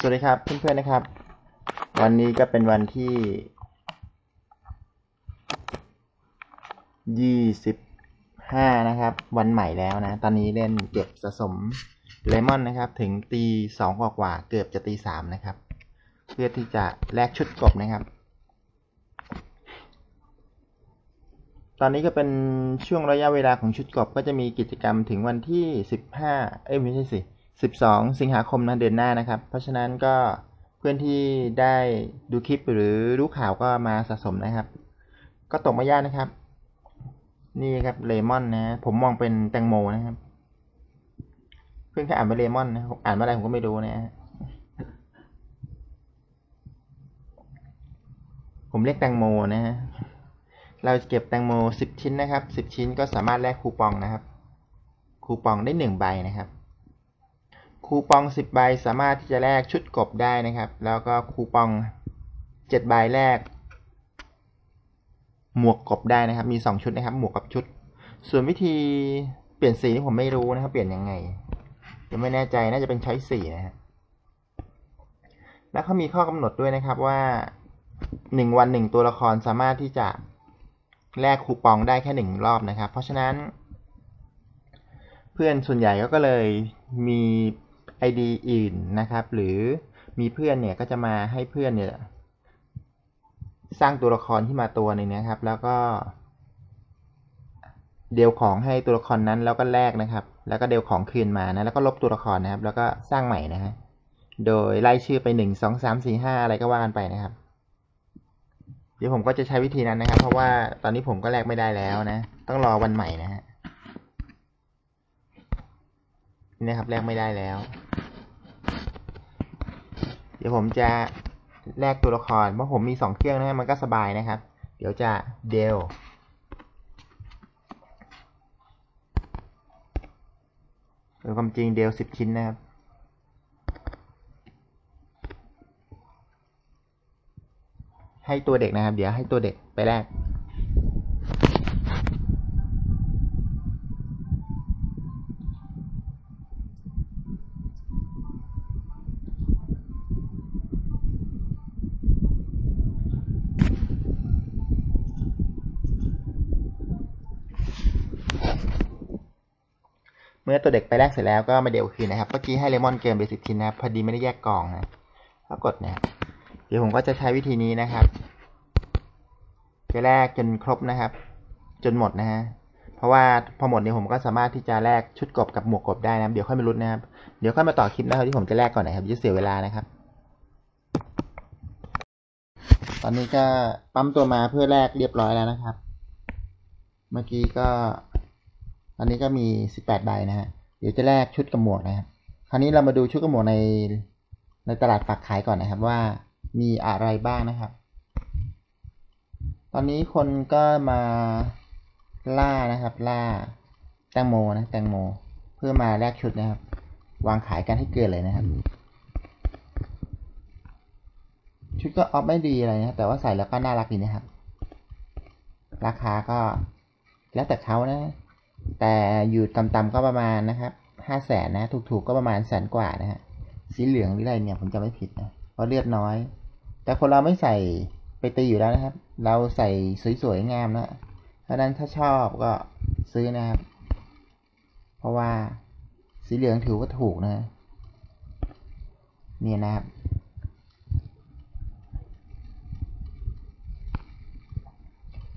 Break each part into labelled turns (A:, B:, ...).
A: สวัสดีครับเพื่อนๆนะครับ วันนี้ก็เป็นวันที่ยี่สิบห้านะครับ วันใหม่แล้วนะ ตอนนี้เล่นเก็บสะสมเลมอนนะครับ ถึงตีสองกว่าๆเกือบจะตีสามนะครับ เพื่อที่จะแลกชุดกบนะครับ ตอนนี้ก็เป็นช่วงระยะเวลาของชุดกบก็จะมีกิจกรรมถึงวันที่สิบห้าเอ้ยไม่ใช่สิ สิบสองสิงหาคมนะเดือนหน้านะครับ เพราะฉะนั้นก็เพื่อนที่ได้ดูคลิปหรือรู้ข่าวก็มาสะสมนะครับ ก็ตกไม่ยากนะครับ นี่ครับเลมอนนะผมมองเป็นแตงโมนะครับ เพื่อนแค่อ่านว่าเลมอนนะอ่านว่าอะไรผมก็ไม่รู้นะฮะผมเรียกแตงโมนะฮะเราจะเก็บแตงโมสิบชิ้นนะครับสิบชิ้นก็สามารถแลกคูปองนะครับ คูปองได้หนึ่งใบนะครับ คูปองสิบใบสามารถที่จะแลกชุดกบได้นะครับ แล้วก็คูปองเจ็ดใบแลกหมวกกบได้นะครับ มีสองชุดนะครับ หมวกกับชุด ส่วนวิธีเปลี่ยนสีนี่ผมไม่รู้นะครับ เปลี่ยนยังไงยังไม่แน่ใจน่าจะเป็นใช้สีนะฮะแล้วเขามีข้อกำหนดด้วยนะครับว่าหนึ่งวันหนึ่งตัวละครสามารถที่จะแลกคูปองได้แค่หนึ่งรอบนะครับ เพราะฉะนั้น เพื่อนส่วนใหญ่ก็เลยมี ID อื่นนะครับ หรือมีเพื่อนเนี่ยก็จะมาให้เพื่อนเนี่ยสร้างตัวละครที่มาตัวหนึ่งนะครับ แล้วก็ เดลของให้ตัวละครนั้นแล้วก็แลกนะครับ แล้วก็เดลของคืนมานะแล้วก็ลบตัวละครนะครับ แล้วก็สร้างใหม่นะฮะโดยไล่ชื่อไปหนึ่งสองสามสี่ห้าอะไรก็ว่ากันไปนะครับ เดี๋ยวผมก็จะใช้วิธีนั้นนะครับ เพราะว่าตอนนี้ผมก็แลกไม่ได้แล้วนะ ต้องรอวันใหม่นะฮะ นะครับแลกไม่ได้แล้ว เดี๋ยวผมจะแลกตัวละครเพราะผมมีสองเครื่องนะมันก็สบายนะครับ เดี๋ยวจะเดลโดยความจริงเดลสิบชิ้นนะครับให้ตัวเด็กนะครับ เดี๋ยวให้ตัวเด็กไปแลก อตัวเด็กไปแลกเสร็จแล้วก็มาเดลคืนนะครับเมื่อกี้ให้เลมอนเกินไปสิบชิ้นนะพอดีไม่ได้แยกกล่องนะก็กดนะเดี๋ยวผมก็จะใช้วิธีนี้นะครับจะแลกจนครบนะครับ จนหมดนะฮะเพราะว่าพอหมดเนี่ยผมก็สามารถที่จะแลกชุดกบกับหมวกกบได้นะเดี๋ยวค่อยมาลุ้นนะครับเดี๋ยวค่อยมาต่อคลิปนะครับที่ผมจะแลกก่อนนะครับจะเสียเวลานะครับ ตอนนี้ก็ปั๊มตัวมาเพื่อแลกเรียบร้อยแล้วนะครับ เมื่อกี้ก็ อันนี้ก็มีสิบแปดใบนะฮะ เดี๋ยวจะแลกชุดกับหมวกนะครับ คราวนี้เรามาดูชุดกับหมวกในในตลาดฝากขายก่อนนะครับว่ามีอะไรบ้างนะครับ ตอนนี้คนก็มาล่านะครับ ล่าแตงโมนะแตงโม เพื่อมาแลกชุดนะครับ วางขายกันให้เกินเลยนะครับ ชุดก็ออฟไม่ดีอะไรนะแต่ว่าใส่แล้วก็น่ารักดีนะครับ ราคาก็แล้วแต่เขานะ แต่อยู่ต่ำๆก็ประมาณนะครับห้าแสนนะ ถูกๆก็ประมาณแสนกว่านะฮะ สีเหลืองหรืออะไรเนี่ยผมจะไม่ผิดนะ เพราะเลือดน้อย แต่คนเราไม่ใส่ไปตีอยู่แล้วนะครับ เราใส่สวยๆงามนะเพราะนั้นถ้าชอบก็ซื้อนะครับ เพราะว่าสีเหลืองถือว่าถูกนะเนี่ยนะครับ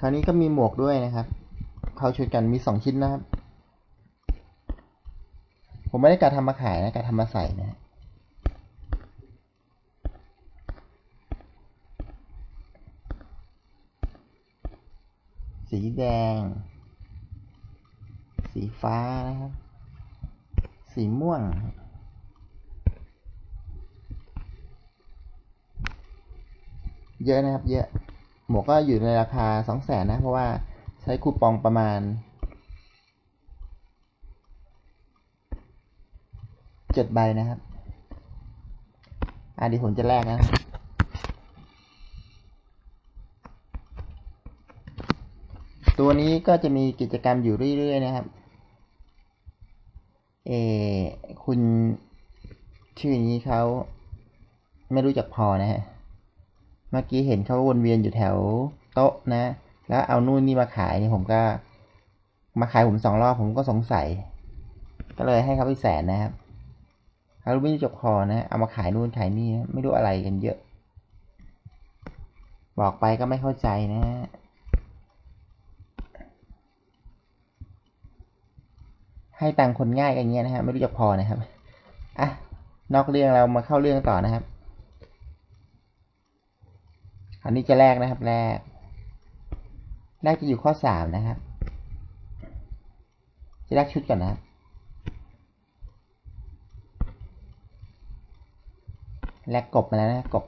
A: คราวนี้ก็มีหมวกด้วยนะครับ เข้าชุดกันมีสองชิ้นนะครับ ผมไม่ได้การทำมาขายนะการทำมาใส่นะสีแดง สีฟ้านะครับ สีม่วง เยอะนะครับ เยอะ หมวกก็อยู่ในราคาสองแสนนะ เพราะว่า ช้คูปองประมาณเจ็ดใบนะครับ อะเดี๋ยวผมจะแลกนะตัวนี้ก็จะมีกิจกรรมอยู่เรื่อย ๆ นะครับ เออคุณชื่อนี้เขาไม่รู้จักพอนะฮะ เมื่อกี้เห็นเขาวนเวียนอยู่แถวโต๊ะนะ แล้วเอานู่นนี่มาขายนี่ผมก็ มาขายผมสองรอบผมก็สงสัย ก็เลยให้เขาไปแสนนะครับเขาไม่จักพอนะเอามาขายนู่นขายนี่นะไม่รู้อะไรกันเยอะ บอกไปก็ไม่เข้าใจนะให้ตังค์คนง่ายกันเงี้ยนะฮะไม่รู้จักพอนะครับอะนอกเรื่องเรามาเข้าเรื่องต่อนะครับ อันนี้จะแรกนะครับแรก แรกจะอยู่ข้อสามนะครับ จะแรกชุดก่อนนะครับแรกกบมาแล้วนะกบ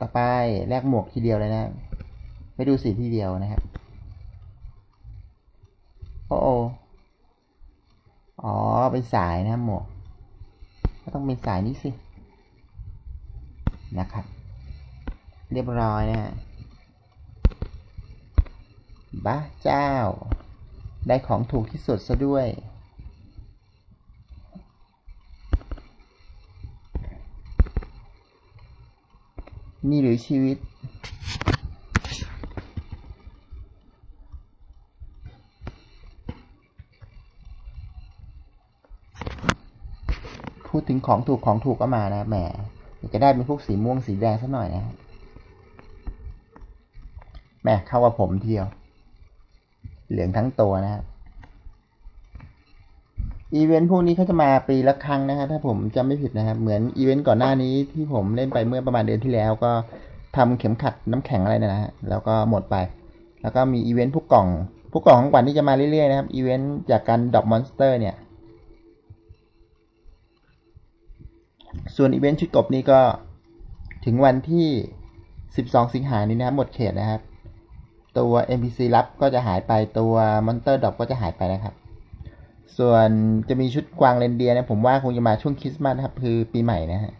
A: ต่อไปแรกหมวกทีเดียวเลยนะไม่ดูสีทีเดียวนะครับโอ้โออ๋อเป็นสายนะหมวก ก็ต้องเป็นสายนี้สินะครับ เรียบร้อยนะฮะ บ้าเจ้า ได้ของถูกที่สุดซะด้วย นี่หรือชีวิต พูดถึงของถูกของถูกก็มานะแหมจะได้เป็นพวกสีม่วงสีแดงสักหน่อยนะแหมเข้ากับผมทีเดียว เหลืองทั้งตัวนะครับอีเวนต์พวกนี้เขาจะมาปีละครั้งนะครับถ้าผมจำไม่ผิดนะครับ เหมือนอีเวนต์ก่อนหน้านี้ที่ผมเล่นไปเมื่อประมาณเดือนที่แล้วก็ทำเข็มขัดน้ำแข็งอะไรนะฮะแล้วก็หมดไป แล้วก็มีอีเวนต์พวกกล่องพวกกล่องของขวัญที่จะมาเรื่อยๆนะครับอีเวนต์จากการดรอปมอนสเตอร์เนี่ย ส่วนอีเวนต์ชุดกบนี้ก็ถึงวันที่ 12 สิงหานี้นะครับหมดเขตนะครับ ตัว NPC รับก็จะหายไปตัวมอนเตอร์ดอกก็จะหายไปนะครับ ส่วนจะมีชุดกวางเรนเดียร์นะผมว่าคงจะมาช่วงคริสต์มาสนะครับ คือปีใหม่นะฮะ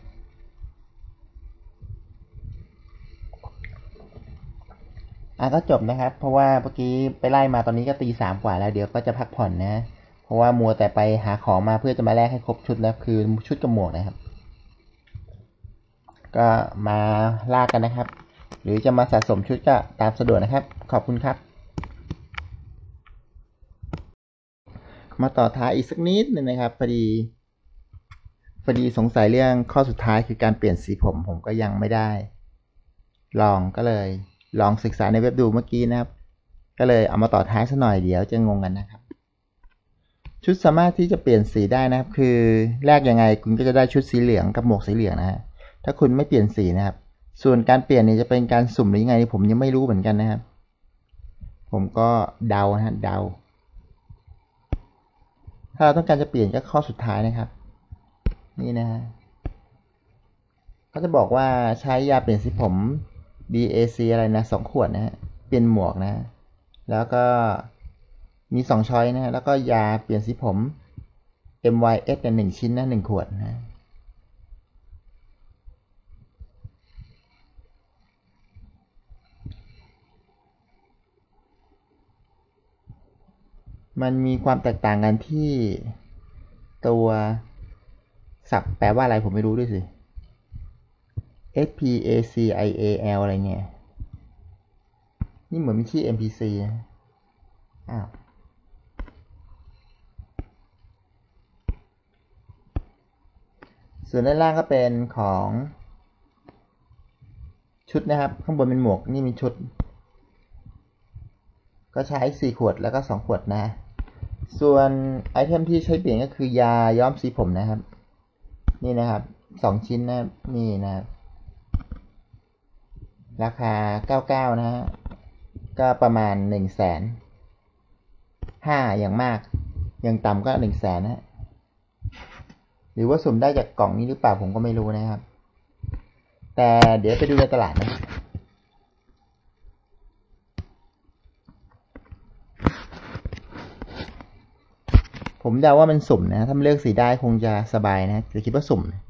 A: อะก็จบนะครับ เพราะว่าเมื่อกี้ไปไล่มาตอนนี้ก็ตีสามกว่าแล้วเดี๋ยวก็จะพักผ่อนนะ เพราะว่ามัวแต่ไปหาของมาเพื่อจะมาแลกให้ครบชุดแล้วคือชุดกับหมวกนะครับ ก็มาลากกันนะครับ หรือจะมาสะสมชุดก็ตามสะดวกนะครับ ขอบคุณครับ มาต่อท้ายอีกสักนิดหนึงนะครับพอดีพอดีสงสัยเรื่องข้อสุดท้ายคือการเปลี่ยนสีผมผมก็ยังไม่ได้ ลองก็เลย ลองศึกษาในเว็บดูเมื่อกี้นะครับ ก็เลยเอามาต่อท้ายซะหน่อยเดี๋ยวจะงงกันนะครับ ชุดสามารถที่จะเปลี่ยนสีได้นะครับ คือแลกยังไงคุณก็จะได้ชุดสีเหลืองกับหมวกสีเหลืองนะฮะถ้าคุณไม่เปลี่ยนสีนะครับ ส่วนการเปลี่ยนเนี่ยจะเป็นการสุ่มหรือยังไง ผมยังไม่รู้เหมือนกันนะครับ ผมก็เดาฮะเดา ถ้าเราต้องการจะเปลี่ยนก็ข้อสุดท้ายนะครับ นี่นะฮะเขาจะบอกว่าใช้ยาเปลี่ยนสีผม BAC อะไรนะสองขวดนะฮะเปลี่ยนหมวกนะแล้วก็มีสองช้อยนะฮะแล้วก็ยาเปลี่ยนสีผม MYS เนี่ยหนึ่งชิ้นนะหนึ่งขวดนะ มันมีความแตกต่างกันที่ตัวศัพท์แปลว่าอะไรผมไม่รู้ด้วยสิ S P A C I A L อะไรเงี้ยนี่เหมือนมีชื่อ N P C อ้าว ส่วนด้านล่างก็เป็นของชุดนะครับ ข้างบนเป็นหมวก นี่มีชุด ก็ใช้ 4 ขวดแล้วก็ 2 ขวดนะ ส่วนไอเทมที่ใช้เปลี่ยนก็คือยาย้อมสีผมนะครับ นี่นะครับ2ชิ้นนะนี่นะครับ ราคา99นะฮะก็ประมาณ1 0 0 0 0แสนห้าอย่างมาก อย่างต่ำก็1 0 0 0 0แสนนะฮะหรือว่าสุ่มได้จากกล่องนี้หรือเปล่าผมก็ไม่รู้นะครับ แต่เดี๋ยวไปดูในตลาดนะ ผมเดาว่ามันสุ่มนะ ถ้ามันเลือกสีได้คงจะสบายนะจะคิดว่าสุ่มนะ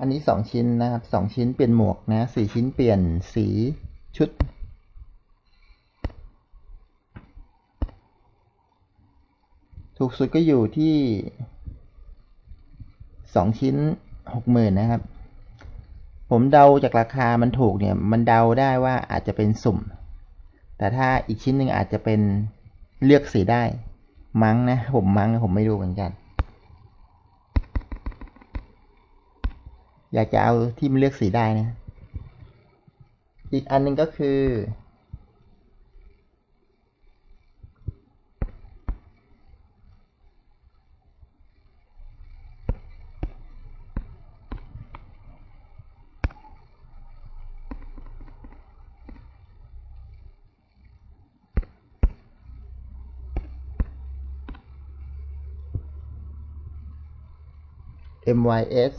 A: อันนี้สองชิ้นนะครับสองชิ้นเปลี่ยนหมวกนะสี่ชิ้นเปลี่ยนสีชุด ถูกสุดก็อยู่ที่สองชิ้นหกหมื่นนะครับ ผมเดาจากราคามันถูกเนี่ย มันเดาได้ว่าอาจจะเป็นสุ่ม แต่ถ้าอีกชิ้นหนึ่งอาจจะเป็นเลือกสีได้ มั้งนะ ผมมั้งนะผมไม่รู้เหมือนกัน อยากจะเอาที่มันเลือกสีได้นะ อีกอันหนึงก็คือ MYS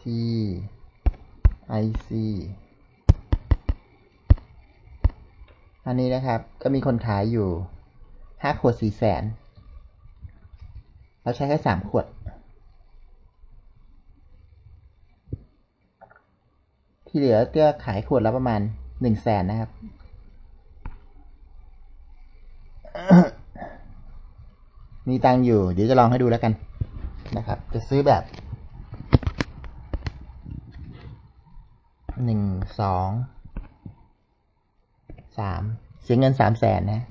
A: T IC อันนี้นะครับ ก็มีคนขายอยู่ห้าขวดสี่แสนเราใช้แค่สามขวด ที่เหลือก็ขายขวดละประมาณหนึ่งแสนนะครับ มีตังอยู่ เดี๋ยวจะลองให้ดูแล้วกันนะครับ จะซื้อแบบหนึ่งสองสามเสียเงินสามแสนนะ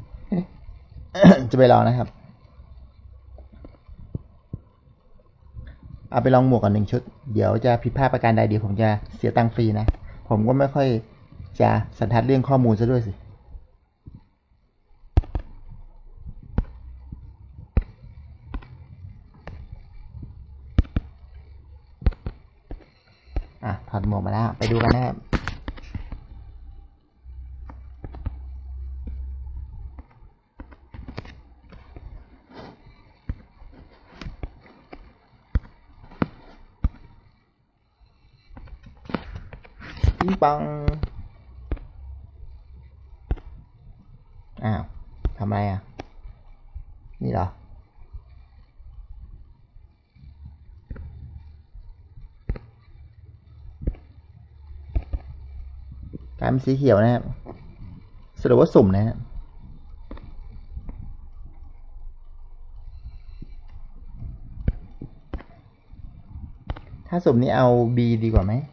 A: จะไปลองนะครับ เอาไปลองหมวกก่อนหนึ่งชุด เดี๋ยวจะผิดพลาดประการใดเดี๋ยวผมจะเสียตังค์ฟรีนะ ผมก็ไม่ค่อยจะสันทัดเรื่องข้อมูลซะด้วยสิ อะถอดหมวกมาแล้ว ไปดูกันนะครับปิงปอง อ้าว ทำไรอะ นี่เหรอ กลายเป็นสีเขียวนะครับสรุปว่าสุ่มนะครับถ้าสุ่มนี้เอา B ดีกว่าไหม เ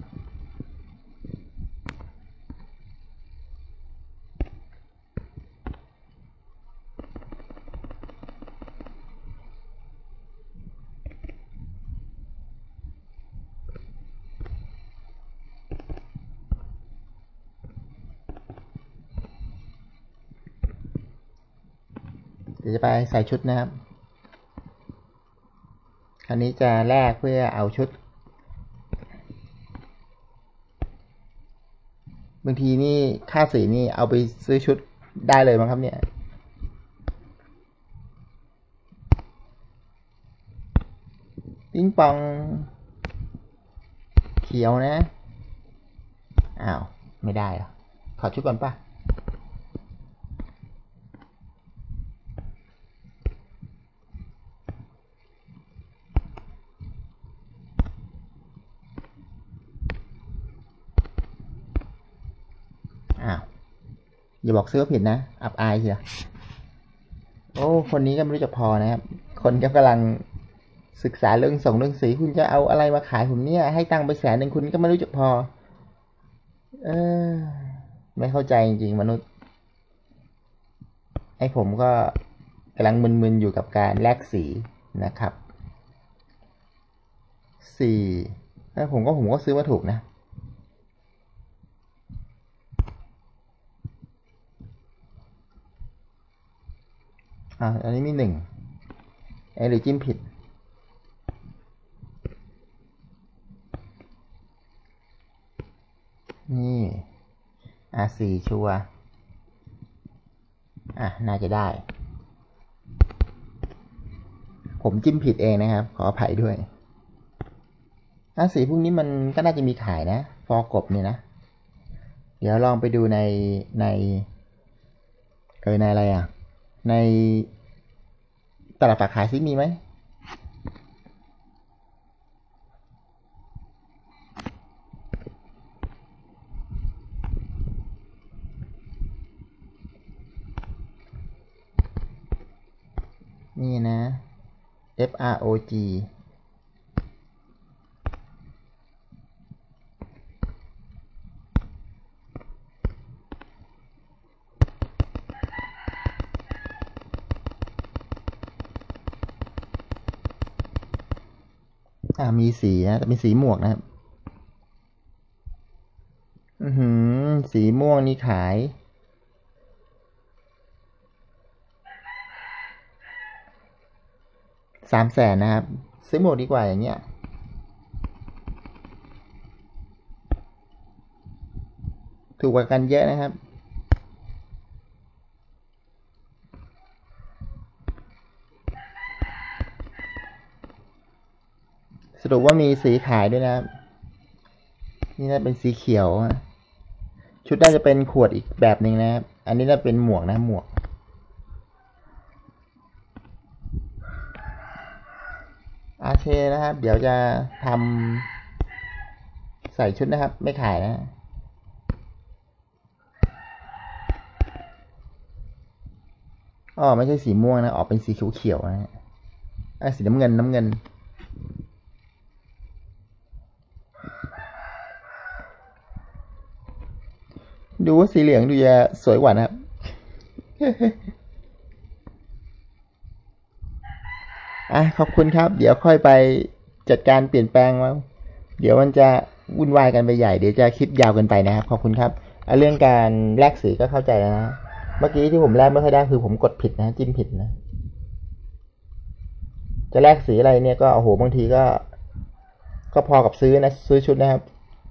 A: ดี๋ยวจะไปใส่ชุดนะครับ คราวนี้จะแลกเพื่อเอาชุด บางทีนี่ค่าสีนี่เอาไปซื้อชุดได้เลยมั้งครับเนี่ยปิ้งปอง เขียวนะ อ้าว ไม่ได้หรอ ถอดชุดก่อนป่ะ อ้าว อย่าบอกซื้อผิดนะ อับอายเชียโอ้ คนนี้ก็ไม่รู้จะพอนะครับ คนก็กำลังศึกษาเรื่องส่งเรื่องสี คุณจะเอาอะไรมาขายผมเนี่ย ให้ตังค์ไปแสนหนึ่งคุณก็ไม่รู้จะพอ เออ ไม่เข้าใจจริงๆมนุษย์ ไอ้ผมก็กำลังมึนๆอยู่กับการแลกสีนะครับสี่แล้ผมก็ผมก็ซื้อมาถูกนะ อ่าอันนี้มีหนึ่งเอหรือจิ้มผิด นี่อะสี่ชัวอะ น่าจะได้ ผมจิ้มผิดเองนะครับ ขออภัยด้วยอะสีพวกนี้มันก็น่าจะมีขายนะ ฟอกบเนี่ยนะ เดี๋ยวลองไปดูในในเออในอะไรอะ ในตลาดฝากขายซิมีไหมนี่นะ FROG อ่ามีสีนะแต่เป็นสีหมวกนะครับ อือหือ สีม่วงนี่ขาย สามแสนนะครับ ซื้อหมวกดีกว่าอย่างเงี้ยถูกกว่ากันเยอะนะครับ สรุปว่ามีสีขายด้วยนะ นี่น่าเป็นสีเขียว ชุดน่าจะเป็นขวดอีกแบบหนึ่งนะครับ อันนี้น่าเป็นหมวกนะหมวก อาเชนะครับ เดี๋ยวจะทำใส่ชุดนะครับ ไม่ขายนะอ๋อไม่ใช่สีม่วงนะ ออกเป็นสีเขียวๆนะฮะอะสีน้ำเงินน้ำเงิน ดูว่าสีเหลืองดูจะสวยกว่านะครับ อะขอบคุณครับ เดี๋ยวค่อยไปจัดการเปลี่ยนแปลงว่าเดี๋ยวมันจะวุ่นวายกันไปใหญ่ เดี๋ยวจะคลิปยาวกินไปนะครับ ขอบคุณครับเรื่องการแลกสีก็เข้าใจแล้วนะ เมื่อกี้ที่ผมแลกไม่ค่อยได้คือผมกดผิดนะ จิ้มผิดนะ จะแลกสีอะไรเนี่ยก็โอ้โหบางทีก็ ก็พอกับซื้อนะ ซื้อชุดนะครับ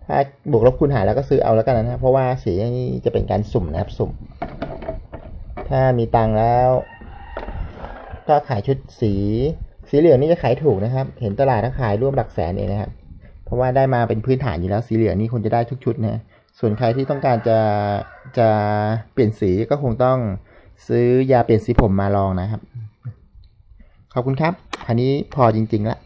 A: ถ้าบวกลบคูณหารแล้วก็ซื้อเอาแล้วกันนะครับเพราะว่าสีนี้จะเป็นการสุ่มนะครับสุ่ม ถ้ามีตังแล้ว ก็ขายชุดสี สีเหลืองนี่จะขายถูกนะครับ เห็นตลาดถ้าขายร่วมหลักแสนเองนะครับ เพราะว่าได้มาเป็นพื้นฐานอยู่แล้วสีเหลืองนี่ควรจะได้ทุกชุดนะส่วนใครที่ต้องการจะจะเปลี่ยนสีก็คงต้องซื้อยาเปลี่ยนสีผมมาลองนะครับ ขอบคุณครับ อันนี้พอจริงๆละ